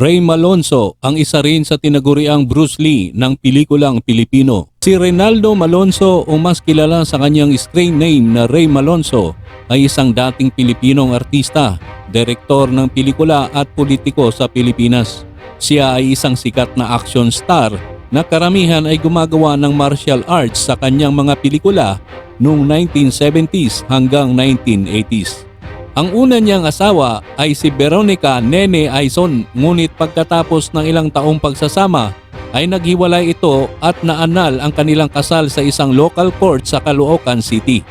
Ray Malonzo ang isa rin sa tinaguriang Bruce Lee ng pelikulang Pilipino. Si Reynaldo Malonzo o mas kilala sa kanyang screen name na Ray Malonzo ay isang dating Pilipinong artista, direktor ng pelikula at politiko sa Pilipinas. Siya ay isang sikat na action star na karamihan ay gumagawa ng martial arts sa kanyang mga pelikula noong 1970s hanggang 1980s. Ang una niyang asawa ay si Veronica Nene Aison ngunit pagkatapos ng ilang taong pagsasama ay naghiwalay ito at naanal ang kanilang kasal sa isang local court sa Caloocan City.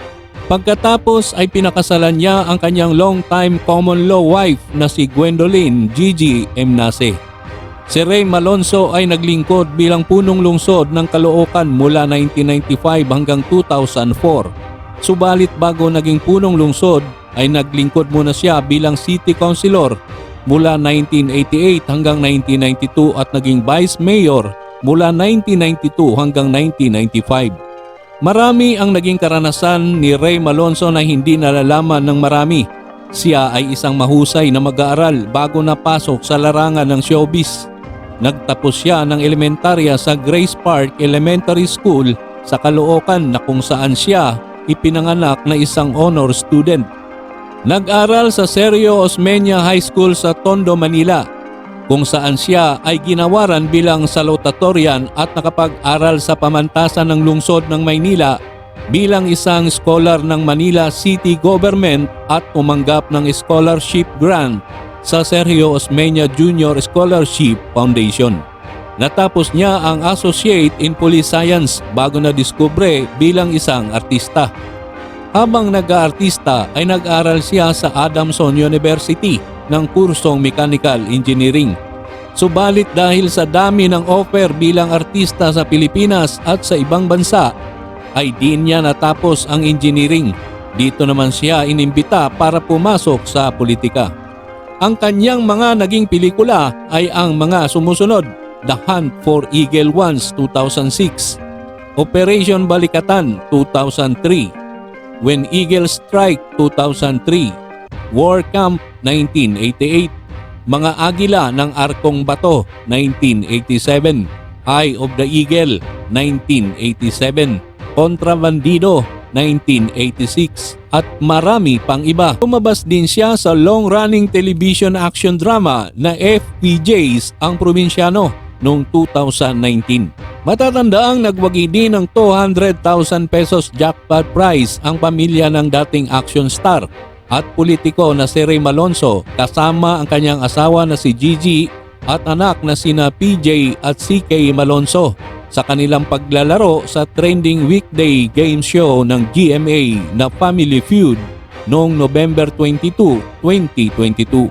Pagkatapos ay pinakasalan niya ang kanyang long-time common law wife na si Gwendolyn Gigi M. Nase. Si Ray Malonzo ay naglingkod bilang punong lungsod ng Caloocan mula 1995 hanggang 2004. Subalit bago naging punong lungsod ay naglingkod muna siya bilang city councilor mula 1988 hanggang 1992 at naging vice mayor mula 1992 hanggang 1995. Marami ang naging karanasan ni Ray Malonzo na hindi nalalaman ng marami. Siya ay isang mahusay na mag-aaral bago napasok sa larangan ng showbiz. Nagtapos siya ng elementarya sa Grace Park Elementary School sa Caloocan na kung saan siya ipinanganak na isang honor student. Nag-aral sa Sergio Osmeña High School sa Tondo, Manila kung saan siya ay ginawaran bilang salutatorian at nakapag-aral sa pamantasan ng lungsod ng Maynila bilang isang scholar ng Manila City Government at umanggap ng scholarship grant sa Sergio Osmeña Junior Scholarship Foundation. Natapos niya ang Associate in Police Science bago na diskubre bilang isang artista. Habang nag-aartista ay nag-aral siya sa Adamson University ng kursong Mechanical Engineering. Subalit dahil sa dami ng offer bilang artista sa Pilipinas at sa ibang bansa, ay di niya natapos ang engineering. Dito naman siya inimbita para pumasok sa politika. Ang kanyang mga naging pelikula ay ang mga sumusunod, The Hunt for Eagle Ones 2006, Operation Balikatan 2003, When Eagles Strike 2003, War Camp 1988, Mga Agila ng Arkong Bato 1987, Eye of the Eagle 1987, Contrabandido 1986 at marami pang iba. Lumabas din siya sa long-running television action drama na FPJs ang probinsyano noong 2019. Matatandaang nagwagi din ng 200,000 pesos jackpot prize ang pamilya ng dating action star at politiko na si Ray Malonzo kasama ang kanyang asawa na si Gigi at anak na sina PJ at CK Malonzo sa kanilang paglalaro sa trending weekday game show ng GMA na Family Feud noong November 22, 2022.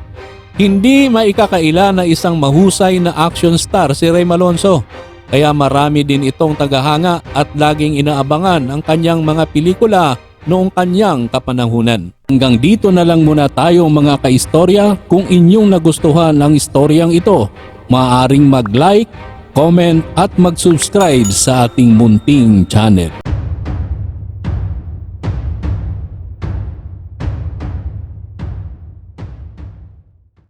Hindi maikakaila na isang mahusay na action star si Ray Malonzo kaya marami din itong tagahanga at laging inaabangan ang kanyang mga pelikula noong kanyang kapanahunan. Hanggang dito na lang muna tayo mga kaistorya. Kung inyong nagustuhan ang istoryang ito, maaaring mag-like, comment at mag-subscribe sa ating munting channel.